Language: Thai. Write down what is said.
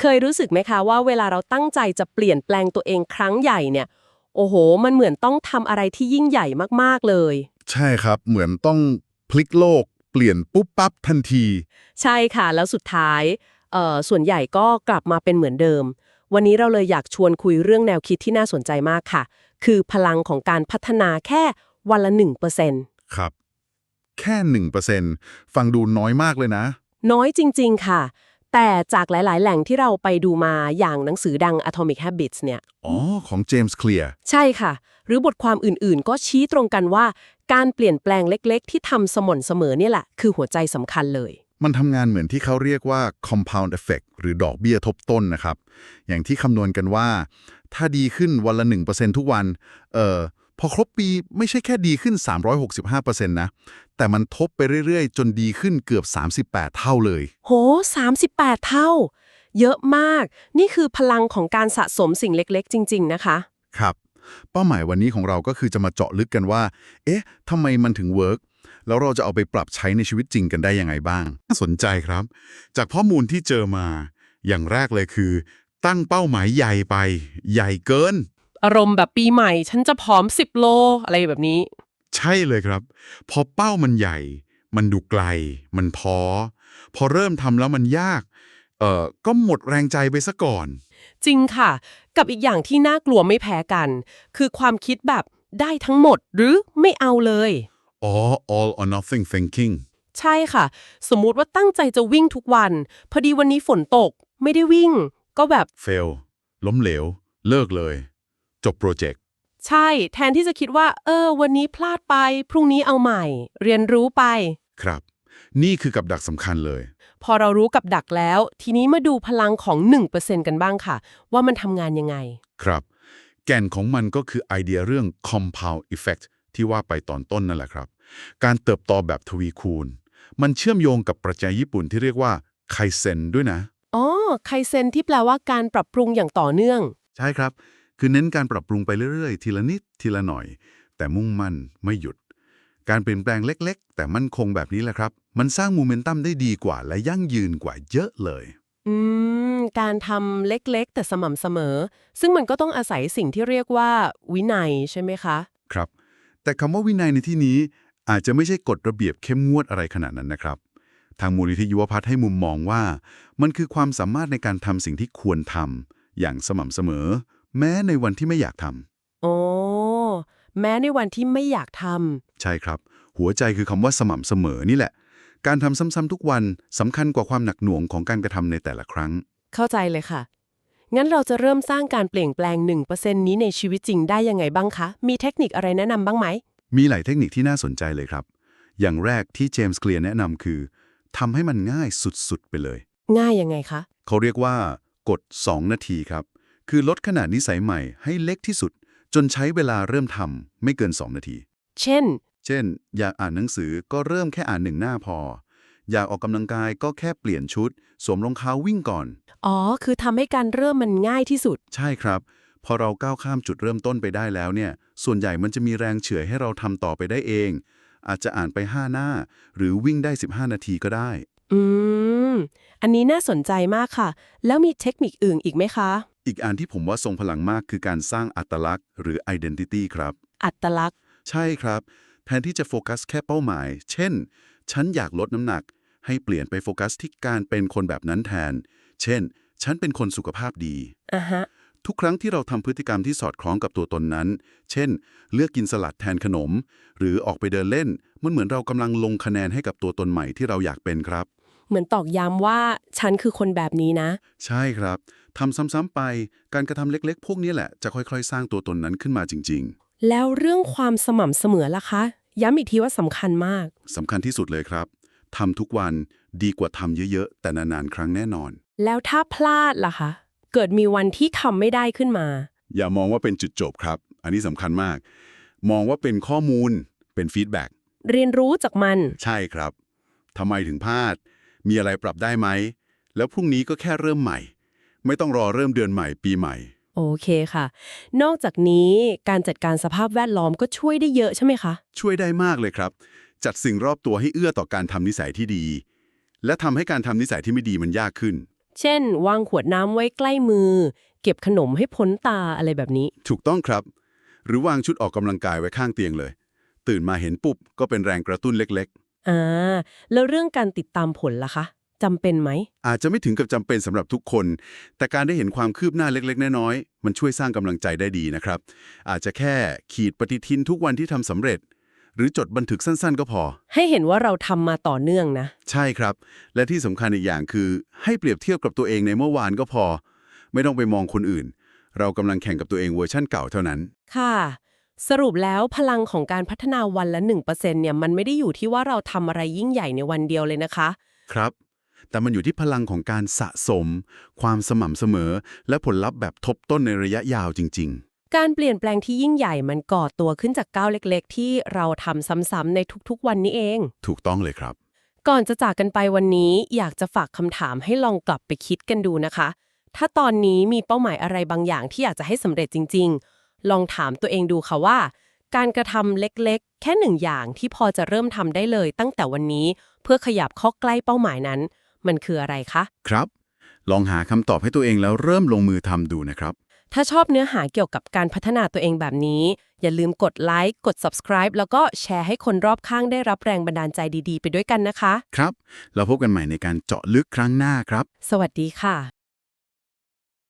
เคยรู้สึกไหมคะว่าเวลาเราตั้งใจจะเปลี่ยนแปลงตัวเองครั้งใหญ่เนี่ย โอ้โห มันเหมือนต้องทำอะไรที่ยิ่งใหญ่มากๆเลย ใช่ครับ เหมือนต้องพลิกโลก เปลี่ยนปุ๊บปั๊บทันที ใช่ค่ะ แล้วสุดท้ายเอ่อส่วนใหญ่ก็กลับมาเป็นเหมือนเดิม วันนี้เราเลยอยากชวนคุยเรื่องแนวคิดที่น่าสนใจมากค่ะ คือพลังของการพัฒนาแค่วันละ1%ครับ แค่หนึ่งเปอร์เซ็นฟังดูน้อยมากเลยนะ น้อยจริง ๆ ค่ะ แต่จากหลาย ๆ แหล่งที่เราไปดูมาอย่างหนังสือดัง Atomic Habits เนี่ย อ๋อ ของเจมส์เคลียร์ใช่ค่ะ หรือบทความอื่น ๆ ก็ชี้ตรงกันว่า การเปลี่ยนแปลงเล็ก ๆ ที่ทำสม่ำเสมอเนี่ยแหละ คือหัวใจสำคัญเลย มันทำงานเหมือนที่เขาเรียกว่า compound effect หรือดอกเบี้ยทบต้นนะครับ อย่างที่คำนวณกันว่า ถ้าดีขึ้นวันละ 1%ทุกวัน เอ่อ พอครบปีไม่ใช่แค่ดีขึ้น 365%นะ แต่มันทบไปเรื่อยๆ จนดีขึ้นเกือบ 38 เท่าเลย โห 38 เท่า เยอะมาก นี่คือพลังของการสะสมสิ่งเล็กๆ จริง ๆ นะคะ ครับ เป้าหมายวันนี้ของเราก็คือจะมาเจาะลึกกันว่า เอ๊ะทำไมมันถึงเวิร์กแล้วเราจะเอาไปปรับใช้ในชีวิตจริงกันได้ยังไงบ้าง น่าสนใจครับ จากข้อมูลที่เจอมา อย่างแรกเลยคือ ตั้งเป้าหมายใหญ่ไป ใหญ่เกิน อารมณ์แบบปีใหม่ ฉันจะผอม 10 โลอะไรแบบนี้ ใช่เลยครับ พอเป้ามันใหญ่ มันดูไกล มันท้อพอเริ่มทำแล้วมันยาก เอ่อ ก็หมดแรงใจไปซะก่อน จริงค่ะ กับอีกอย่างที่น่ากลัวไม่แพ้กัน คือความคิดแบบได้ทั้งหมดหรือไม่เอาเลย อ๋อ all or nothing thinking ใช่ค่ะ สมมุติว่าตั้งใจจะวิ่งทุกวัน พอดีวันนี้ฝนตก ไม่ได้วิ่ง ก็แบบ fail ล้มเหลว เลิกเลย จบโปรเจกต์ ใช่ แทนที่จะคิดว่า เออ วันนี้พลาดไป พรุ่งนี้เอาใหม่ เรียนรู้ไป ครับ นี่คือกับดักสำคัญเลย พอเรารู้กับดักแล้ว ทีนี้มาดูพลังของ 1%กันบ้างค่ะ ว่ามันทำงานยังไง ครับ แก่นของมันก็คือไอเดียเรื่อง compound effect ที่ว่าไปตอนต้นนั่นแหละครับ การเติบโตแบบทวีคูณ มันเชื่อมโยงกับปรัชญาญี่ปุ่นที่เรียกว่าไคเซนด้วยนะ อ๋อ ไคเซนที่แปลว่าการปรับปรุงอย่างต่อเนื่อง ใช่ครับ คือเน้นการปรับปรุงไปเรื่อยๆ ทีละนิดทีละหน่อย แต่มุ่งมั่นไม่หยุด การเปลี่ยนแปลงเล็ก ๆ แต่มั่นคงแบบนี้แหละครับ มันสร้างโมเมนตัมได้ดีกว่า และยั่งยืนกว่าเยอะเลย อืม การทำเล็กๆ แต่สม่ำเสมอ ซึ่งมันก็ต้องอาศัยสิ่งที่เรียกว่า วินัยใช่ไหมคะ ครับ แต่คำว่าวินัยในที่นี้อาจจะไม่ใช่กฎระเบียบเข้มงวดอะไรขนาดนั้นนะครับ ทางมูลนิธิยุวพัฒน์ให้มุมมองว่า มันคือความสามารถในการทำสิ่งที่ควรทำอย่างสม่ำเสมอ แม้ในวันที่ไม่อยากทำโอ้แม้ในวันที่ไม่อยากทใช่ครับ หัวใจคือคำว่าสม่ำเสมอนี่แหละ การทำซ้ำๆทุกวันสำคัญกว่าความหนักหน่วงของการกระทำในแต่ละครั้งำเข้าใจเลยค่ะ งั้นเราจะเริ่มสร้างการเปลี่ยนแปลง 1%นี้ในชีวิตจริงได้ยังไงบ้างคะ มีเทคนิคอะไรแนะนำบ้างไหม มีหลายเทคนิคที่น่าสนใจเลยครับ อย่างแรกที่เจมส์เคลียร์แนะนำคือทำให้มันง่ายสุดๆไปเลย ง่ายยังไงคะ เขาเรียกว่ากด 2 นาทีครับ คือลดขนาดนิสัยใหม่ให้เล็กที่สุด จนใช้เวลาเริ่มทำไม่เกิน 2 นาที เช่น เช่น อยากอ่านหนังสือก็เริ่มแค่อ่านหนึ่งหน้าพอ อยากออกกำลังกายก็แค่เปลี่ยนชุด สวมรองเท้าวิ่งก่อน อ๋อ คือทำให้การเริ่มมันง่ายที่สุด ใช่ครับ พอเราก้าวข้ามจุดเริ่มต้นไปได้แล้วเนี่ย ส่วนใหญ่มันจะมีแรงเฉื่อยให้เราทำต่อไปได้เอง อาจจะอ่านไป 5 หน้า หรือวิ่งได้ 15 นาทีก็ได้ อืม อันนี้น่าสนใจมากค่ะ แล้วมีเทคนิคอื่นอีกไหมคะ อีกอันที่ผมว่าทรงพลังมากคือการสร้างอัตลักษณ์ หรือ identity ครับ อัตลักษณ์ ใช่ครับ แทนที่จะโฟกัสแค่เป้าหมาย เช่น ฉันอยากลดน้ำหนัก ให้เปลี่ยนไปโฟกัสที่การเป็นคนแบบนั้นแทน เช่น ฉันเป็นคนสุขภาพดี อะฮะ ทุกครั้งที่เราทำพฤติกรรมที่สอดคล้องกับตัวตนนั้น เช่น เลือกกินสลัดแทนขนม หรือออกไปเดินเล่น มันเหมือนเรากำลังลงคะแนนให้กับตัวตนใหม่ที่เราอยากเป็นครับ เหมือนตอกย้ำว่าฉันคือคนแบบนี้นะ ใช่ครับ ทำซ้ำๆไป การกระทำเล็กๆ พวกนี้แหละจะค่อยๆ สร้างตัวตนนั้นขึ้นมาจริงแล้วเรื่องความสม่ำเสมอล่ะคะ ย้ำอีกทีว่าสำคัญมากๆสำคัญที่สุดเลยครับทำทุกวันดีกว่าทำเยอะๆ แต่นานๆ ครั้งแน่นอน แล้วถ้าพลาดล่ะคะ เกิดมีวันที่ทำไม่ได้ขึ้นมา อย่ามองว่าเป็นจุดจบครับ อันนี้สำคัญมาก มองว่าเป็นข้อมูล เป็นฟีดแบ็กเรียนรู้จากมัน ใช่ครับทำไมถึงพลาด มีอะไรปรับได้ไหม แล้วพรุ่งนี้ก็แค่เริ่มใหม่ ไม่ต้องรอเริ่มเดือนใหม่ปีใหม่ โอเคค่ะ นอกจากนี้การจัดการสภาพแวดล้อมก็ช่วยได้เยอะใช่ไหมคะ ช่วยได้มากเลยครับ จัดสิ่งรอบตัวให้เอื้อต่อการทำนิสัยที่ดี และทำให้การทำนิสัยที่ไม่ดีมันยากขึ้น เช่น วางขวดน้ำไว้ใกล้มือ เก็บขนมให้พ้นตาอะไรแบบนี้ ถูกต้องครับ หรือวางชุดออกกำลังกายไว้ข้างเตียงเลย ตื่นมาเห็นปุ๊บก็เป็นแรงกระตุ้นเล็กอ่า แล้วเรื่องการติดตามผลล่ะคะ จำเป็นไหมๆอาจจะไม่ถึงกับจำเป็นสำหรับทุกคน แต่การได้เห็นความคืบหน้าเล็กๆ น้อยๆ มันช่วยสร้างกำลังใจได้ดีนะครับ อาจจะแค่ขีดปฏิทินทุกวันที่ทำสำเร็จ หรือจดบันทึกสั้นๆ ก็พอ ให้เห็นว่าเราทำมาต่อเนื่องนะ ใช่ครับ และที่สำคัญอีกอย่างคือ ให้เปรียบเทียบกับตัวเองในเมื่อวานก็พอ ไม่ต้องไปมองคนอื่น เรากำลังแข่งกับตัวเองเวอร์ชั่นเก่าเท่านั้น ค่ะ สรุปแล้วพลังของการพัฒนาวันละ1%เนี่ยมันไม่ได้อยู่ที่ว่าเราทำอะไรยิ่งใหญ่ในวันเดียวเลยนะคะ ครับ แต่มันอยู่ที่พลังของการสะสม ความสม่ำเสมอ และผลลัพธ์แบบทบต้นในระยะยาวจริงการเปลี่ยนแปลงที่ยิ่งใหญ่มันก่อตัวขึ้นจากก้าวเล็กๆ ที่เราทำซ้ำๆในทุกๆ วันนี้เองๆถูกต้องเลยครับ ก่อนจะจากกันไปวันนี้อยากจะฝากคำถามให้ลองกลับไปคิดกันดูนะคะ ถ้าตอนนี้มีเป้าหมายอะไรบางอย่างที่อยากจะให้สำเร็จจริง ๆ ลองถามตัวเองดูค่ะว่า การกระทำเล็กๆ แค่หนึ่งอย่างที่พอจะเริ่มทำได้เลยตั้งแต่วันนี้ เพื่อขยับเข้าใกล้เป้าหมายนั้น มันคืออะไรคะ ครับ ลองหาคำตอบให้ตัวเองแล้วเริ่มลงมือทำดูนะครับ ถ้าชอบเนื้อหาเกี่ยวกับการพัฒนาตัวเองแบบนี้ อย่าลืมกดไลค์กด subscribe แล้วก็แชร์ให้คนรอบข้างได้รับแรงบันดาลใจดีๆ ไปด้วยกันนะคะ ครับ เราพบกันใหม่ในการเจาะลึกครั้งหน้าครับ สวัสดีค่ะ